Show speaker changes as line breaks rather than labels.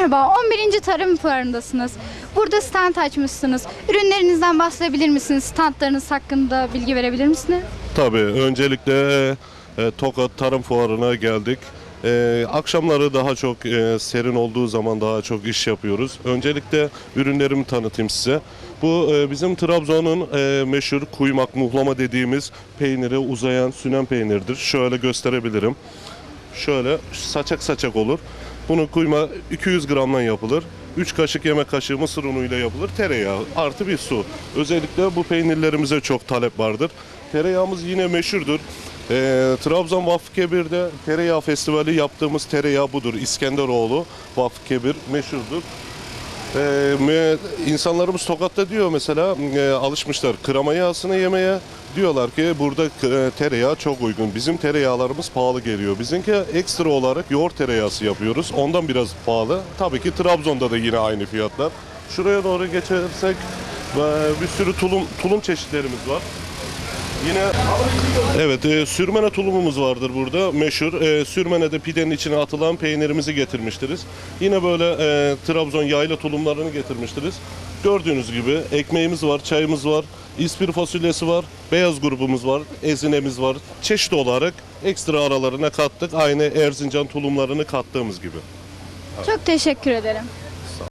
Merhaba, 11. Tarım Fuarı'ndasınız. Burada stand açmışsınız. Ürünlerinizden bahsedebilir misiniz? Standlarınız hakkında bilgi verebilir misiniz?
Tabii öncelikle e, Tokat Tarım Fuarı'na geldik. E, akşamları daha çok e, serin olduğu zaman daha çok iş yapıyoruz. Öncelikle ürünlerimi tanıtayım size. Bu e, bizim Trabzon'un e, meşhur kuymak muhlama dediğimiz peyniri uzayan sünen peynirdir. Şöyle gösterebilirim. Şöyle saçak saçak olur. Bunun kuyma 200 gramdan yapılır. 3 kaşık yemek kaşığı mısır unuyla yapılır. Tereyağı artı bir su. Özellikle bu peynirlerimize çok talep vardır. Tereyağımız yine meşhurdur. Ee, Trabzon Vakfı Kebir'de tereyağı festivali yaptığımız tereyağı budur. İskenderoğlu Vakfı Kebir meşhurdur. Me- insanlarımız Tokat'ta diyor mesela e, alışmışlar krema yağsını yemeye. Diyorlar ki burada e, tereyağı çok uygun. Bizim tereyağlarımız pahalı geliyor. Bizimki ekstra olarak yoğurt tereyağısı yapıyoruz. Ondan biraz pahalı. Tabii ki Trabzon'da da yine aynı fiyatlar. Şuraya doğru geçersek e, bir sürü tulum tulum çeşitlerimiz var. Yine evet e, sürmene tulumumuz vardır burada meşhur. E, sürmenede pidenin içine atılan peynirimizi getirmiştiriz. Yine böyle e, Trabzon yayla tulumlarını getirmiştiriz. Gördüğünüz gibi ekmeğimiz var, çayımız var, ispir fasulyesi var, beyaz grubumuz var, ezinemiz var. Çeşit olarak ekstra aralarına kattık. Aynı Erzincan tulumlarını kattığımız gibi.
Çok teşekkür ederim.